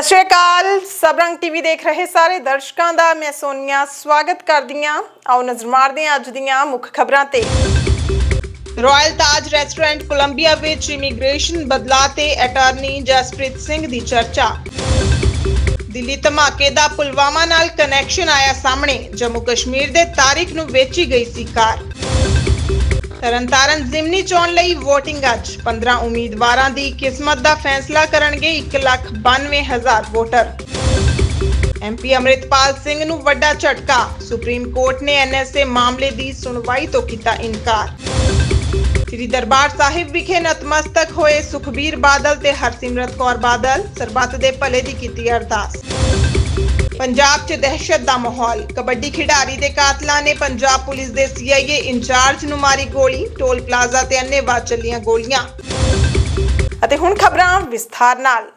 ਸਤਿ ਸ਼੍ਰੀ ਅਕਾਲ। ਸਬਰੰਗ ਟੀਵੀ ਦੇਖ ਰਹੇ ਸਾਰੇ ਦਰਸ਼ਕਾਂ ਦਾ। ਮੈਂ ਸੋਨੀਆ, ਸਵਾਗਤ ਕਰਦੀ ਹਾਂ। ਆਓ ਨਜ਼ਰ ਮਾਰਦੇ ਹਾਂ ਅੱਜ ਦੀਆਂ ਮੁੱਖ ਖਬਰਾਂ ਤੇ। ਰਾਇਲ ਤਾਜ ਰੈਸਟੋਰੈਂਟ ਕੋਲੰਬੀਆ ਵਿੱਚ ਇਮੀਗ੍ਰੇਸ਼ਨ ਬਦਲਾਅ ਤੇ ਅਟਾਰਨੀ ਜਸਪ੍ਰੀਤ ਸਿੰਘ ਦੀ ਚਰਚਾ। ਦਿੱਲੀ ਧਮਾਕੇ ਦਾ ਪੁਲਵਾਮਾ ਨਾਲ ਕਨੈਕਸ਼ਨ ਆਇਆ ਸਾਹਮਣੇ। ਜੰਮੂ ਕਸ਼ਮੀਰ ਦੇ ਤਾਰਿਕ ਨੂੰ ਵੇਚੀ ਗਈ ਸੀ ਕਾਰ। ਤਰਨਤਾਰਨ ਜ਼ਿਮਨੀ ਚੋਣ ਲਈ VOTING ਅੱਜ। 15 ਉਮੀਦਵਾਰਾਂ ਦੀ ਕਿਸਮਤ ਦਾ ਫੈਸਲਾ ਕਰਨਗੇ 192000 ਵੋਟਰ। ਐਮਪੀ ਅਮਰਿਤਪਾਲ ਸਿੰਘ ਨੂੰ ਵੱਡਾ ਝਟਕਾ। ਸੁਪਰੀਮ ਕੋਰਟ ਨੇ ਐਨਐਸਏ ਮਾਮਲੇ ਦੀ ਸੁਣਵਾਈ ਤੋਂ ਕੀਤਾ ਇਨਕਾਰ। ਸ੍ਰੀ ਦਰਬਾਰ ਸਾਹਿਬ ਵਿਖੇ ਨਤਮਸਤਕ ਹੋਏ ਸੁਖਬੀਰ ਬਾਦਲ ਤੇ ਹਰਸਿਮਰਤ ਕੌਰ ਬਾਦਲ। ਸਰਬੱਤ ਦੇ ਭਲੇ ਦੀ ਕੀਤੀ ਅਰਦਾਸ। ਪੰਜਾਬ 'ਚ ਦਹਿਸ਼ਤ ਦਾ ਮਾਹੌਲ। ਕਬੱਡੀ ਖਿਡਾਰੀ ਦੇ ਕਾਤਲਾਂ ਨੇ ਪੰਜਾਬ ਪੁਲਿਸ ਦੇ ਸੀਆਈਏ ਇੰਚਾਰਜ ਨੂੰ ਮਾਰੀ ਗੋਲੀ। ਟੋਲ ਪਲਾਜ਼ਾ ਤੇ ਅੰਨ੍ਹੇਵਾਹ ਚੱਲੀਆਂ ਗੋਲੀਆਂ। ਅਤੇ ਹੁਣ ਖਬਰਾਂ ਵਿਸਥਾਰ ਨਾਲ।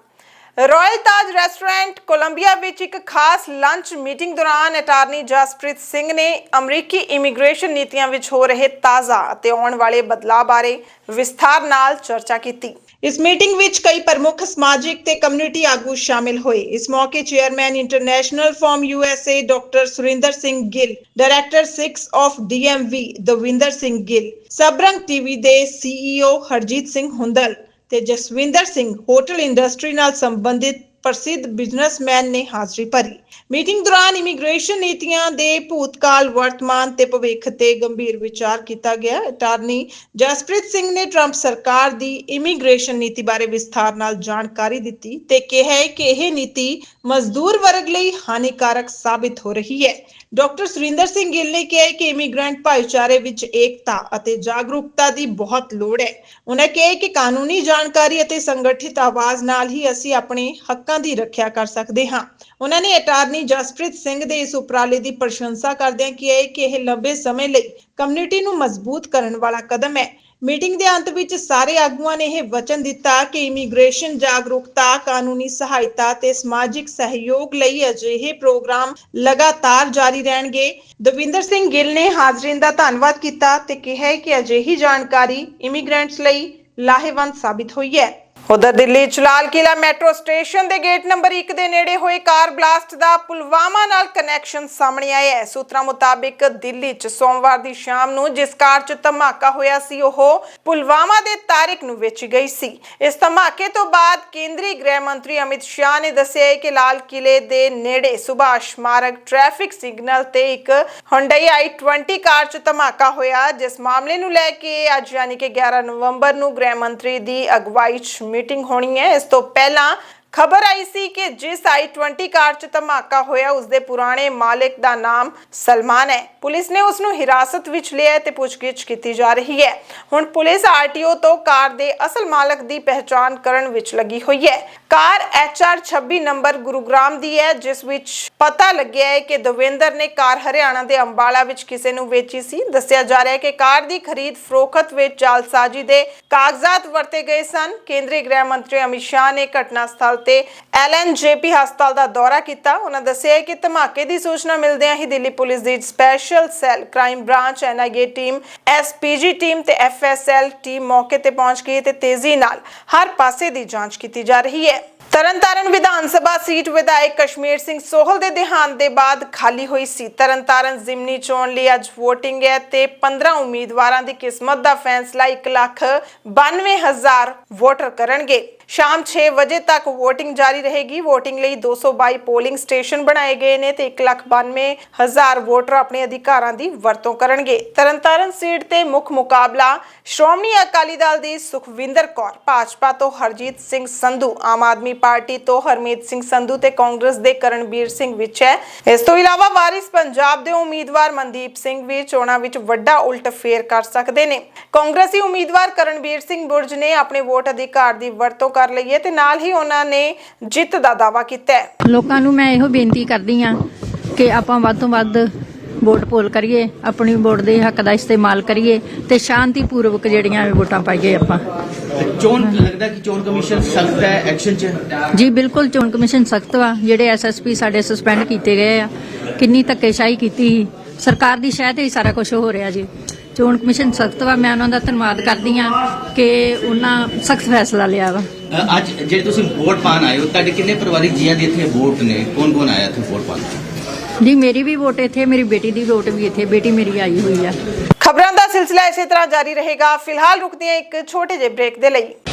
ਰਾਇਲ ਤਾਜ ਰੈਸਟੋਰੈਂਟ ਕੋਲੰਬੀਆ ਵਿੱਚ ਇੱਕ ਖਾਸ ਲੰਚ ਮੀਟਿੰਗ ਦੌਰਾਨ ਅਟਾਰਨੀ ਜਸਪ੍ਰੀਤ ਸਿੰਘ ਨੇ ਅਮਰੀਕੀ ਇਮੀਗ੍ਰੇਸ਼ਨ ਨੀਤੀਆਂ ਵਿੱਚ ਹੋ ਰਹੇ ਤਾਜ਼ਾ ਅਤੇ ਆਉਣ ਵਾਲੇ ਬਦਲਾਅ ਬਾਰੇ ਵਿਸਥਾਰ ਨਾਲ ਚਰਚਾ ਕੀਤੀ। ਇਸ ਮੀਟਿੰਗ ਵਿੱਚ ਕਈ ਪ੍ਰਮੁੱਖ ਸਮਾਜਿਕ ਤੇ ਕਮਿਊਨਿਟੀ ਆਗੂ ਸ਼ਾਮਿਲ ਹੋਏ। ਇਸ ਮੌਕੇ chairman international farm USA doctor Surinder Singh Gill, director 6 of DMV Davinder Singh Gill, Sabrang TV ਦੇ ਸੀਈਓ ਹਰਜੀਤ ਸਿੰਘ ਹੁੰਦਲ ਤੇ ਜਸਵਿੰਦਰ ਸਿੰਘ ਹੋਟਲ ਇੰਡਸਟਰੀ ਨਾਲ ਸੰਬੰਧਿਤ ਪ੍ਰਸਿੱਧ ਬਿਜ਼ਨਸਮੈਨ ਨੇ ਹਾਜ਼ਰੀ ਭਰੀ। ਮੀਟਿੰਗ ਦੌਰਾਨ ਇਮੀਗ੍ਰੇਸ਼ਨ ਨੀਤੀਆਂ ਦੇ ਭੂਤਕਾਲ, ਵਰਤਮਾਨ ਤੇ ਭਵਿੱਖ ਤੇ ਗੰਭੀਰ ਵਿਚਾਰ ਕੀਤਾ ਗਿਆ। ਅਟਾਰਨੀ ਜਸਪ੍ਰੀਤ ਸਿੰਘ ਨੇ ਟਰੰਪ ਸਰਕਾਰ ਦੀ ਇਮੀਗ੍ਰੇਸ਼ਨ ਨੀਤੀ ਬਾਰੇ ਵਿਸਥਾਰ ਨਾਲ ਜਾਣਕਾਰੀ ਦਿੱਤੀ ਤੇ ਕਿਹਾ ਕਿ ਇਹ ਨੀਤੀ ਮਜ਼ਦੂਰ ਵਰਗ ਲਈ ਹਾਨੀਕਾਰਕ ਸਾਬਿਤ ਹੋ ਰਹੀ ਹੈ। ਡਾਕਟਰ ਸੁਰਿੰਦਰ ਸਿੰਘ ਗਿੱਲ ਨੇ ਕਿਹਾ ਕਿ ਇਮੀਗ੍ਰੈਂਟ ਭਾਈਚਾਰੇ ਵਿੱਚ ਏਕਤਾ ਅਤੇ ਜਾਗਰੂਕਤਾ ਦੀ ਬਹੁਤ ਲੋੜ ਹੈ। ਉਹਨਾਂ ਕਿਹਾ ਕਿ ਕਾਨੂੰਨੀ ਜਾਣਕਾਰੀ ਅਤੇ ਸੰਗਠਿਤ ਆਵਾਜ਼ ਨਾਲ ਹੀ ਅਸੀਂ ਆਪਣੇ ਹੱਕਾਂ ਦੀ ਰੱਖਿਆ ਕਰ ਸਕਦੇ ਹਾਂ। ਉਹਨਾਂ ਨੇ ਅਟਾਰਨੀ ਜਸਪ੍ਰੀਤ ਸਿੰਘ ਦੇ ਇਸ ਉਪਰਾਲੇ ਦੀ ਪ੍ਰਸ਼ੰਸਾ ਕਰਦਿਆਂ ਕਿਹਾ ਕਿ ਇਹ ਲੰਬੇ ਸਮੇਂ ਲਈ ਕਮਿਊਨਿਟੀ ਨੂੰ ਮਜ਼ਬੂਤ ਕਰਨ ਵਾਲਾ ਕਦਮ ਹੈ। ਮੀਟਿੰਗ ਦੇ ਅੰਤ ਵਿੱਚ ਸਾਰੇ ਆਗੂਆਂ ਨੇ ਇਹ ਵਚਨ ਦਿੱਤਾ ਕਿ ਇਮੀਗ੍ਰੇਸ਼ਨ ਜਾਗਰੂਕਤਾ, ਕਾਨੂੰਨੀ ਸਹਾਇਤਾ ਤੇ ਸਮਾਜਿਕ ਸਹਿਯੋਗ ਲਈ ਅਜਿਹੇ ਪ੍ਰੋਗਰਾਮ ਲਗਾਤਾਰ ਜਾਰੀ ਰਹਿਣਗੇ। ਦਵਿੰਦਰ ਸਿੰਘ ਗਿੱਲ ਨੇ ਹਾਜ਼ਰੀਨ ਦਾ ਧੰਨਵਾਦ ਕੀਤਾ ਤੇ ਕਿਹਾ ਕਿ ਅਜਿਹੀ ਜਾਣਕਾਰੀ ਇਮੀਗ੍ਰੈਂਟਸ ਲਈ ਲਾਹੇਵੰਦ ਸਾਬਿਤ ਹੋਈ ਹੈ। ਉਧਰ ਦਿੱਲੀ ਚ ਲਾਲ ਕਿਲਾ ਮੈਟਰੋ ਸਟੇਸ਼ਨ ਦੇ ਗੇਟ ਨੰਬਰ 1 ਦੇ ਨੇੜੇ ਹੋਏ ਕਾਰ ਬਲਾਸਟ ਦਾ ਪੁਲਵਾਮਾ ਨਾਲ ਕਨੈਕਸ਼ਨ ਸਾਹਮਣੇ ਆਇਆ ਹੈ। ਸੂਤਰਾਂ ਮੁਤਾਬਿਕ ਦਿੱਲੀ ਚ ਸੋਮਵਾਰ ਦੀ ਸ਼ਾਮ ਨੂੰ ਜਿਸ ਕਾਰ ਚ ਧਮਾਕਾ ਹੋਇਆ ਸੀ, ਉਹ ਪੁਲਵਾਮਾ ਦੇ ਤਾਰਿਕ ਨੂੰ ਵੇਚੀ ਗਈ ਸੀ। ਇਸ ਧਮਾਕੇ ਤੋਂ ਬਾਅਦ ਕੇਂਦਰੀ ਗ੍ਰਹਿ ਮੰਤਰੀ ਅਮਿਤ ਸ਼ਾਹ ਨੇ ਦੱਸਿਆ ਹੈ ਕਿ ਲਾਲ ਕਿਲੇ ਦੇ ਨੇੜੇ ਸੁਭਾਸ਼ ਮਾਰਗ ਟ੍ਰੈਫਿਕ ਸਿਗਨਲ ਤੇ ਇੱਕ Hyundai i20 ਕਾਰ ਚ ਧਮਾਕਾ ਹੋਇਆ, ਜਿਸ ਮਾਮਲੇ ਨੂੰ ਲੈ ਕੇ ਅੱਜ ਯਾਨੀ ਕਿ 11 ਨਵੰਬਰ ਨੂੰ ਗ੍ਰਹਿ ਮੰਤਰੀ ਦੀ ਅਗਵਾਈ 'ਚ ਮੀਟਿੰਗ ਹੋਣੀ ਹੈ। ਇਸ ਤੋਂ ਪਹਿਲਾਂ ਖਬਰ ਆਈ ਸੀ ਕਿ ਜਿਸ i20 ਕਾਰ 'ਚ ਧਮਾਕਾ ਹੋਇਆ ਉਸ ਦੇ ਪੁਰਾਣੇ ਮਾਲਕ ਦਾ ਨਾਮ ਸਲਮਾਨ ਹੈ। ਪੁਲਿਸ ਨੇ ਉਸ ਨੂੰ ਹਿਰਾਸਤ ਵਿੱਚ ਲਿਆ ਹੈ ਤੇ ਪੁੱਛਗਿੱਛ ਕੀਤੀ ਜਾ ਰਹੀ ਹੈ। ਹੁਣ ਪੁਲਿਸ ਆਰਟੀਓ ਤੋਂ ਕਾਰ ਦੇ ਅਸਲ ਮਾਲਕ ਦੀ ਪਹਿਚਾਣ ਕਰਨ ਵਿੱਚ ਲੱਗੀ ਹੋਈ ਹੈ। ਕਾਰ HR 26 ਨੰਬਰ ਗੁਰੂਗ੍ਰਾਮ ਦੀ ਹੈ, ਜਿਸ ਵਿੱਚ ਪਤਾ ਲੱਗਿਆ ਹੈ ਕਿ ਦਵਿੰਦਰ ਨੇ ਕਾਰ ਹਰਿਆਣਾ ਦੇ ਅੰਬਾਲਾ ਵਿੱਚ ਕਿਸੇ ਨੂੰ ਵੇਚੀ ਸੀ। ਦੱਸਿਆ ਜਾ ਰਿਹਾ ਹੈ ਕਿ ਕਾਰ ਦੀ ਖਰੀਦ ਫਰੋਖਤ ਵਿੱਚ ਜਾਲਸਾਜ਼ੀ ਦੇ ਕਾਗਜ਼ਾਤ ਵਰਤੇ ਗਏ ਸਨ। ਕੇਂਦਰੀ ਗ੍ਰਹਿ ਮੰਤਰੀ ਅਮਿਤ ਸ਼ਾਹ ਨੇ ਘਟਨਾ ਸਥਲ ਤੇ ਐਲਐਨਜੇਪੀ ਹਸਪਤਾਲ ਦਾ ਦੌਰਾ ਕੀਤਾ। ਉਹਨਾਂ ਦੱਸਿਆ ਕਿ ਧਮਾਕੇ ਦੀ ਸੂਚਨਾ ਮਿਲਦਿਆਂ ਹੀ ਦਿੱਲੀ ਪੁਲਿਸ ਦੀ special cell crime branch NIA team SPG team ਤੇ ਐਫਐਸਐਲ ਟੀਮ ਮੌਕੇ ਤੇ ਪਹੁੰਚ ਗਈ ਤੇ ਤੇਜ਼ੀ ਨਾਲ ਹਰ ਪਾਸੇ ਦੀ ਜਾਂਚ ਕੀਤੀ ਜਾ ਰਹੀ ਹੈ। ਤਰਨਤਾਰਨ ਵਿਧਾਨ ਸਭਾ ਸੀਟ ਵਿਧਾਇਕ ਕਸ਼ਮੀਰ ਸਿੰਘ ਸੋਹਲ ਦੇ ਦੇਹਾਂਤ ਦੇ ਬਾਅਦ ਖਾਲੀ ਹੋਈ ਸੀ। ਤਰਨਤਾਰਨ ਜ਼ਿਮਨੀ ਚੋਣ ਲਈ ਅੱਜ VOTING ਹੈ ਤੇ 15 ਉਮੀਦਵਾਰਾਂ ਦੀ ਕਿਸਮਤ ਦਾ ਫੈਸਲਾ 1 ਲੱਖ 92000 ਵੋਟਰ ਕਰਨਗੇ। ਸ਼ਾਮ 6 ਵਜੇ ਤੱਕ VOTING ਜਾਰੀ ਰਹੇਗੀ। VOTING ਲਈ 222 ਪੋਲਿੰਗ ਸਟੇਸ਼ਨ ਬਣਾਏ ਗਏ ਨੇ ਤੇ 192000 ਵੋਟਰ ਆਪਣੇ ਅਧਿਕਾਰਾਂ ਦੀ ਵਰਤੋਂ ਕਰਨਗੇ। ਤਰਨਤਾਰਨ ਸੀਟ ਤੇ ਮੁੱਖ ਮੁਕਾਬਲਾ ਸ਼੍ਰੋਮਣੀ ਅਕਾਲੀ ਦਲ ਦੀ ਸੁਖਵਿੰਦਰ ਕੌਰ, ਭਾਜਪਾ ਤੋਂ ਹਰਜੀਤ ਸਿੰਘ ਸੰਧੂ, ਆਮ ਆਦਮੀ ਪਾਰਟੀ ਤੋਂ ਹਰਮੀਤ ਸਿੰਘ ਸੰਧੂ ਤੇ ਕਾਂਗਰਸ ਦੇ ਕਰਨਬੀਰ ਸਿੰਘ ਵਿੱਚ ਹੈ। ਇਸ ਤੋਂ ਇਲਾਵਾ ਵਾਰਿਸ ਪੰਜਾਬ ਦੇ ਉਮੀਦਵਾਰ ਮਨਦੀਪ ਸਿੰਘ ਵੀ ਚੋਣਾਂ ਵਿੱਚ ਵੱਡਾ ਉਲਟ ਫੇਰ ਕਰ ਸਕਦੇ ਨੇ। ਕਾਂਗਰਸੀ ਉਮੀਦਵਾਰ ਕਰਨਵੀਰ ਸਿੰਘ ਬੁਰਜ ਨੇ ਆਪਣੇ ਵੋਟ ਅਧਿਕਾਰ ਦੀ ਵਰਤੋਂ ਕਰ ਲਈ ਹੈ ਤੇ ਨਾਲ ਹੀ ਉਹਨਾਂ ਨੇ ਜਿੱਤ ਦਾ ਦਾਅਵਾ ਕੀਤਾ ਹੈ। ਲੋਕਾਂ ਨੂੰ ਮੈਂ ਇਹੋ ਬੇਨਤੀ ਕਰਦੀ ਆ ਕਿ ਆਪਾਂ ਵੱਧ ਤੋਂ ਵੱਧ ਵੋਟ ਪੋਲ ਕਰੀਏ ਆਪਣੀ ਵੋਟ ਦੇ ਹੱਕ ਦਾ ਇਸਤੇਮਾਲ ਕਰੀਏ ਤੇ ਸ਼ਾਂਤੀਪੂਰਵਕ ਜਿਹੜੀਆਂ ਵੋਟਾਂ ਪਾਈਏ ਆਪਾਂ। ਚੋਣ ਲੱਗਦਾ ਕਿ ਚੋਣ ਕਮਿਸ਼ਨ ਸਖਤ ਹੈ ਐਕਸ਼ਨ 'ਚ? ਜੀ ਬਿਲਕੁਲ ਚੋਣ ਕਮਿਸ਼ਨ ਸਖਤ ਵਾ। ਜਿਹੜੇ ਐਸਐਸਪੀ ਸਾਡੇ ਸਸਪੈਂਡ ਕੀਤੇ ਗਏ ਆ ਕਿੰਨੀ ਧੱਕੇਸ਼ਾਹੀ ਕੀਤੀ ਸਰਕਾਰ ਦੀ ਸ਼ਾਇਦ ਹੀ ਸਾਰਾ ਕੁਝ ਹੋ ਰਿਹਾ ਜੀ। ਚੋਣ ਕਮਿਸ਼ਨ ਸਖਤ ਵਾ ਮੈਂ ਉਹਨਾਂ ਦਾ ਧੰਨਵਾਦ ਕਰਦੀ ਆ ਕਿ ਉਹਨਾਂ ਸਖਤ ਫੈਸਲਾ ਲਿਆ ਵਾ। ਅ, ਅੱਜ ਜਿਹੜੇ ਤੁਸੀਂ ਵੋਟ ਪਾਣ ਆਏ ਹੋ ਤੁਹਾਡੇ ਕਿੰਨੇ ਪਰਿਵਾਰਿਕ ਜੀਆਂ ਦੇ ਇੱਥੇ ਵੋਟ ਨੇ? ਕੌਣ ਕੌਣ ਆਇਆ ਇੱਥੇ ਵੋਟ ਪਾਣ ਜੀ ਮੇਰੀ ਵੀ ਵੋਟ ਇੱਥੇ ਮੇਰੀ ਬੇਟੀ ਦੀ ਵੋਟ ਵੀ ਇੱਥੇ ਬੇਟੀ ਮੇਰੀ ਆਈ ਹੋਈ ਆ। ਖਬਰਾਂ ਦਾ ਸਿਲਸਿਲਾ ਇਸੇ ਤਰ੍ਹਾਂ ਜਾਰੀ ਰਹੇਗਾ। ਫਿਲਹਾਲ ਰੁਕਦੇ ਹਾਂ ਇੱਕ ਛੋਟੇ ਜਿਹੇ ਬ੍ਰੇਕ ਦੇ ਲਈ।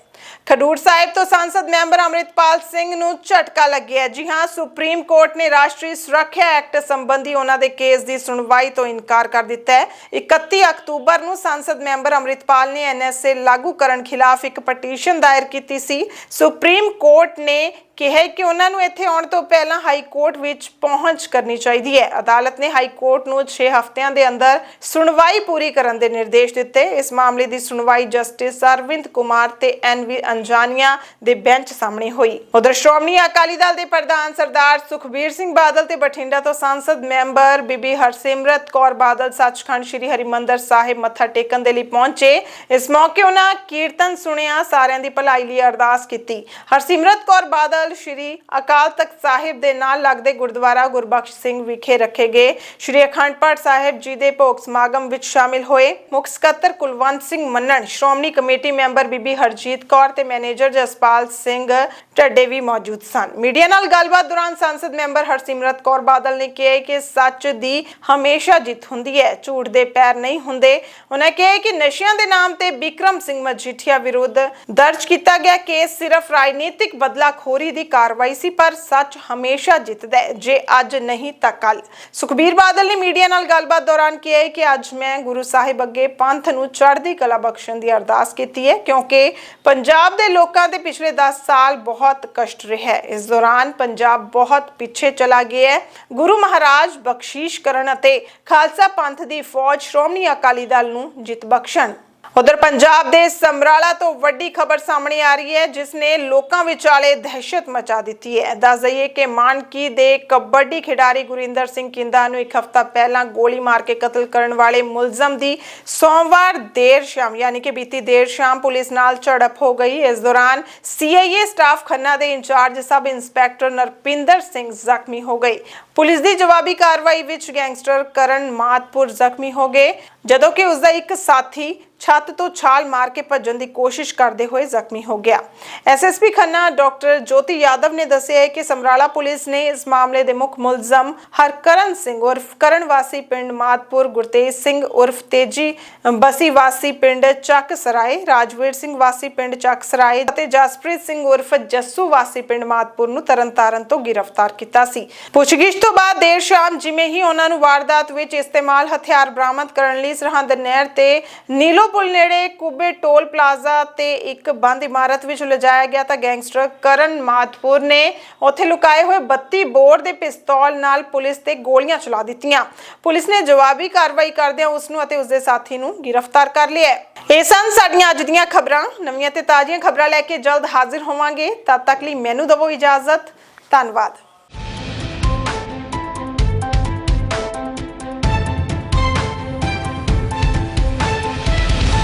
ਖਡੂਰ ਸਾਹਿਬ ਤੋਂ ਸੰਸਦ ਮੈਂਬਰ ਅੰਮ੍ਰਿਤਪਾਲ ਸਿੰਘ ਨੂੰ ਝਟਕਾ ਲੱਗਿਆ ਜੀ ਹਾਂ, ਸੁਪਰੀਮ ਕੋਰਟ ਨੇ ਰਾਸ਼ਟਰੀ ਸੁਰੱਖਿਆ ਐਕਟ ਸੰਬੰਧੀ ਉਹਨਾਂ ਦੇ ਕੇਸ ਦੀ ਸੁਣਵਾਈ ਤੋਂ ਇਨਕਾਰ ਕਰ ਦਿੱਤਾ ਹੈ। 31 ਅਕਤੂਬਰ ਨੂੰ ਸੰਸਦ ਮੈਂਬਰ ਅੰਮ੍ਰਿਤਪਾਲ ਨੇ ਐਨਐਸਏ ਲਾਗੂ ਕਰਨ ਖਿਲਾਫ ਇੱਕ ਪਟੀਸ਼ਨ ਦਾਇਰ ਕੀਤੀ ਸੀ। ਸੁਪਰੀਮ ਕੋਰਟ ਨੇ ਕਿਹਾ ਹੈ ਕਿ ਉਹਨਾਂ ਨੂੰ ਇੱਥੇ ਆਉਣ ਤੋਂ ਪਹਿਲਾਂ ਹਾਈ ਕੋਰਟ ਵਿੱਚ ਪਹੁੰਚ ਕਰਨੀ ਚਾਹੀਦੀ ਹੈ। ਅਦਾਲਤ ਨੇ ਹਾਈ ਕੋਰਟ ਨੂੰ 6 ਹਫ਼ਤਿਆਂ ਦੇ ਅੰਦਰ ਸੁਣਵਾਈ ਪੂਰੀ ਕਰਨ ਦੇ ਨਿਰਦੇਸ਼ ਦਿੱਤੇ। ਇਸ ਮਾਮਲੇ ਦੀ ਸੁਣਵਾਈ ਜਸਟਿਸ ਅਰਵਿੰਦ ਕੁਮਾਰ ਤੇ ਐਨ ਵੀ ਅੰਜਾਨੀਆ ਦੇ ਬੈਂਚ ਸਾਹਮਣੇ ਹੋਈ। ਉਧਰ ਸ਼੍ਰੋਮਣੀ ਅਕਾਲੀ ਦਲ ਦੇ ਪ੍ਰਧਾਨ ਸਰਦਾਰ ਸੁਖਬੀਰ ਸਿੰਘ ਬਾਦਲ ਤੇ ਬਠਿੰਡਾ ਤੋਂ ਸੰਸਦ ਮੈਂਬਰ ਬੀਬੀ ਹਰਸਿਮਰਤ ਕੌਰ ਬਾਦਲ ਸੱਚਖੰਡ ਸ੍ਰੀ ਹਰਿਮੰਦਰ ਸਾਹਿਬ ਮੱਥਾ ਟੇਕਣ ਦੇ ਲਈ ਪਹੁੰਚੇ। ਇਸ ਮੌਕੇ ਉਹਨਾਂ ਕੀਰਤਨ ਸੁਣਿਆ, ਸਾਰਿਆਂ ਦੀ ਭਲਾਈ ਲਈ ਅਰਦਾਸ ਕੀਤੀ। ਹਰਸਿਮਰਤ ਕੌਰ ਬਾਦਲ ਸ੍ਰੀ ਅਕਾਲ ਤਖਤ ਸਾਹਿਬ ਦੇ ਨਾਲ ਲੱਗਦੇ ਗੁਰਦੁਆਰਾ ਗੁਰਬਖਸ਼ ਸਿੰਘ ਵਿਖੇ ਰੱਖੇ ਗਏ। ਸ੍ਰੀ ਅਖੰਡ ਪਾਠ ਸਾਹਿਬ ਜੀ ਦੇ ਭੋਗ ਸਮਾਗਮ ਵਿੱਚ ਸ਼ਾਮਿਲ ਹੋਏ। ਮੁੱਖ ਸਕੱਤਰ ਕੁਲਵੰਤ ਸਿੰਘ ਮੰਨਣ, ਸ਼੍ਰੋਮਣੀ ਕਮੇਟੀ ਮੈਂਬਰ ਬੀਬੀ ਹਰਜੀਤ ਕੌਰ ਤੇ ਮੈਨੇਜਰ ਜਸਪਾਲ ਸਿੰਘ ਢੱਡੇ ਵੀ ਮੌਜੂਦ ਸਨ। ਮੀਡੀਆ ਨਾਲ ਗੱਲਬਾਤ ਦੌਰਾਨ ਸੰਸਦ ਮੈਂਬਰ ਹਰਸਿਮਰਤ ਕੌਰ ਬਾਦਲ ਨੇ ਕਿਹਾ ਕਿ ਸੱਚ ਦੀ ਹਮੇਸ਼ਾ ਜਿੱਤ ਹੁੰਦੀ ਹੈ, ਝੂਠ ਦੇ ਪੈਰ ਨਹੀਂ ਹੁੰਦੇ। ਉਹਨਾਂ ਕਿਹਾ ਕਿ ਨਸ਼ਿਆਂ ਦੇ ਨਾਮ ਤੇ ਬਿਕਰਮ ਸਿੰਘ ਮਜੀਠੀਆ ਵਿਰੁੱਧ ਦਰਜ ਕੀਤਾ ਗਿਆ ਕੇਸ ਸਿਰਫ ਰਾਜਨੀਤਿਕ ਬਦਲਾਖੋਰੀ ਦੀ ਕਾਰਵਾਈ ਸੀ, ਪਰ ਸੱਚ ਹਮੇਸ਼ਾ ਜਿੱਤਦਾ ਹੈ, ਜੇ ਅੱਜ ਨਹੀਂ ਤਾਂ ਕੱਲ ਸੁਖਬੀਰ ਬਾਦਲ ਨੇ ਮੀਡੀਆ ਨਾਲ ਗੱਲਬਾਤ ਦੌਰਾਨ ਕਿਹਾ ਹੈ ਕਿ ਅੱਜ ਮੈਂ ਗੁਰੂ ਸਾਹਿਬ ਅੱਗੇ ਪੰਥ ਨੂੰ ਚੜ੍ਹਦੀ ਕਲਾ ਬਖਸ਼ਣ ਦੀ ਅਰਦਾਸ ਕੀਤੀ ਹੈ, ਕਿਉਂਕਿ ਪੰਜਾਬ ਦੇ ਲੋਕਾਂ ਦੇ ਪਿਛਲੇ 10 ਸਾਲ ਬਹੁਤ ਕਸ਼ਟ ਰਿਹਾ ਹੈ। ਇਸ ਦੌਰਾਨ ਪੰਜਾਬ ਬਹੁਤ ਪਿੱਛੇ ਚਲਾ ਗਿਆ ਹੈ। ਗੁਰੂ ਮਹਾਰਾਜ ਬਖਸ਼ੀਸ਼ ਕਰਨ ਅਤੇ ਖਾਲਸਾ ਪੰਥ ਦੀ ਫੌਜ ਸ਼੍ਰੋਮਣੀ ਅਕਾਲੀ ਦਲ ਨੂੰ ਜਿੱਤ ਬਖਸ਼ਣ। ਉਧਰ ਪੰਜਾਬ ਦੇ ਸਮਰਾਲਾ ਤੋਂ ਵੱਡੀ ਖਬਰ ਸਾਹਮਣੇ ਆ ਰਹੀ ਹੈ, ਜਿਸ ਨੇ ਲੋਕਾਂ ਵਿਚਾਲੇ ਦਹਿਸ਼ਤ ਮਚਾ ਦਿੱਤੀ ਹੈ। ਦੱਸ ਦਈਏ ਕਿ ਮਾਨਕੀ ਦੇ ਕਬੱਡੀ ਖਿਡਾਰੀ ਗੁਰਿੰਦਰ ਸਿੰਘ ਕਿੰਦਾ ਨੂੰ ਇੱਕ ਹਫ਼ਤਾ ਪਹਿਲਾਂ ਗੋਲੀ ਮਾਰ ਕੇ ਕਤਲ ਕਰਨ ਵਾਲੇ ਮੁਲਜ਼ਮ ਦੀ ਸੋਮਵਾਰ ਦੇਰ ਸ਼ਾਮ, ਯਾਨੀ ਕਿ ਬੀਤੀ ਦੇਰ ਸ਼ਾਮ ਪੁਲਿਸ ਨਾਲ ਝੜਪ ਹੋ ਗਈ। ਇਸ ਦੌਰਾਨ ਸੀਆਈਏ ਸਟਾਫ ਖੰਨਾ ਦੇ in charge sub inspector Narpinder Singh ਜ਼ਖਮੀ ਹੋ ਗਏ। ਪੁਲਿਸ ਦੀ ਜਵਾਬੀ ਕਾਰਵਾਈ ਵਿੱਚ ਗੈਂਗਸਟਰ ਕਰਨ ਮਾਤਪੁਰ ਜ਼ਖਮੀ ਹੋ ਗਏ। ਜਦੋਂ ਕਿ ਉਸ ਦਾ ਇੱਕ ਸਾਥੀ ਛੱਤ ਤੋਂ ਛਾਲ ਮਾਰ ਕੇ ਭੱਜਣ ਦੀ ਕੋਸ਼ਿਸ਼ ਕਰਦੇ ਹੋਏ ਜ਼ਖਮੀ ਹੋ ਗਿਆ। ਐਸਐਸਪੀ ਖੰਨਾ ਡਾਕਟਰ ਜੋਤੀ ਯਾਦਵ ਨੇ ਦੱਸਿਆ ਹੈ ਕਿ ਸਮਰਾਲਾ ਪੁਲਿਸ ਨੇ ਇਸ ਮਾਮਲੇ ਦੇ ਮੁੱਖ ਮੁਲਜ਼ਮ ਹਰਕਰਨ ਸਿੰਘ ਉਰਫ ਕਰਨ ਵਾਸੀ ਪਿੰਡ ਮਾਤਪੁਰ ਗੁਰਤੇਜ ਸਿੰਘ ਉਰਫ ਤੇਜੀ ਬਸੀ ਵਾਸੀ ਪਿੰਡ ਚੱਕ ਸਰਾਏ ਰਾਜਵੀਰ ਸਿੰਘ ਵਾਸੀ ਪਿੰਡ ਚੱਕ ਸਰਾਏ ਅਤੇ ਜਸਪ੍ਰੀਤ ਸਿੰਘ ਉਰਫ ਜੱਸੂ ਵਾਸੀ ਪਿੰਡ ਮਾਤਪੁਰ ਨੂੰ ਤਰਨਤਾਰਨ ਤੋਂ ਗ੍ਰਿਫਤਾਰ ਕੀਤਾ ਸੀ। ਪੁੱਛਗਿੱਛ ਤੋਂ ਬਾਅਦ ਦੇਰ ਸ਼ਾਮ ਜਿਵੇਂ ਹੀ ਉਹਨਾਂ ਨੂੰ ਵਾਰਦਾਤ ਵਿੱਚ ਇਸਤੇਮਾਲ ਹਥਿਆਰ ਬਰਾਮਦ ਕਰਨ ਲਈ ਸਰਹੰਦ ਨਹਿਰ ਤੇ ਨੀਲੋ ਪੁਲ ਨੇੜੇ ਕੁਬੇ ਟੋਲ ਪਲਾਜ਼ਾ ਤੇ ਇੱਕ ਬੰਦ ਇਮਾਰਤ ਵਿੱਚ ਲਿਜਾਇਆ ਗਿਆ ਤਾਂ ਗੈਂਗਸਟਰ ਕਰਨ ਮਾਤਪੁਰ ਨੇ ਉੱਥੇ ਲੁਕਾਏ ਹੋਏ 32 ਬੋਰ ਦੇ ਪਿਸਤੌਲ ਨਾਲ ਪੁਲਿਸ ਤੇ ਗੋਲੀਆਂ ਚਲਾ ਦਿੱਤੀਆਂ। ਪੁਲਿਸ ਨੇ ਜਵਾਬੀ ਕਾਰਵਾਈ ਕਰਦਿਆਂ ਉਸ ਨੂੰ ਅਤੇ ਉਸ ਦੇ ਸਾਥੀ ਨੂੰ ਗ੍ਰਿਫਤਾਰ ਕਰ ਲਿਆ ਇਹ ਸਨ ਸਾਡੀਆਂ ਅੱਜ ਦੀਆਂ ਖਬਰਾਂ। ਨਵੀਆਂ ਤੇ ਤਾਜ਼ੀਆਂ ਖਬਰਾਂ ਲੈ ਕੇ ਜਲਦ ਹਾਜ਼ਰ ਹੋਵਾਂਗੇ। ਤਦ ਤੱਕ ਲਈ ਮੈਨੂੰ ਦਵੋ ਇਜਾਜ਼ਤ। ਧੰਨਵਾਦ।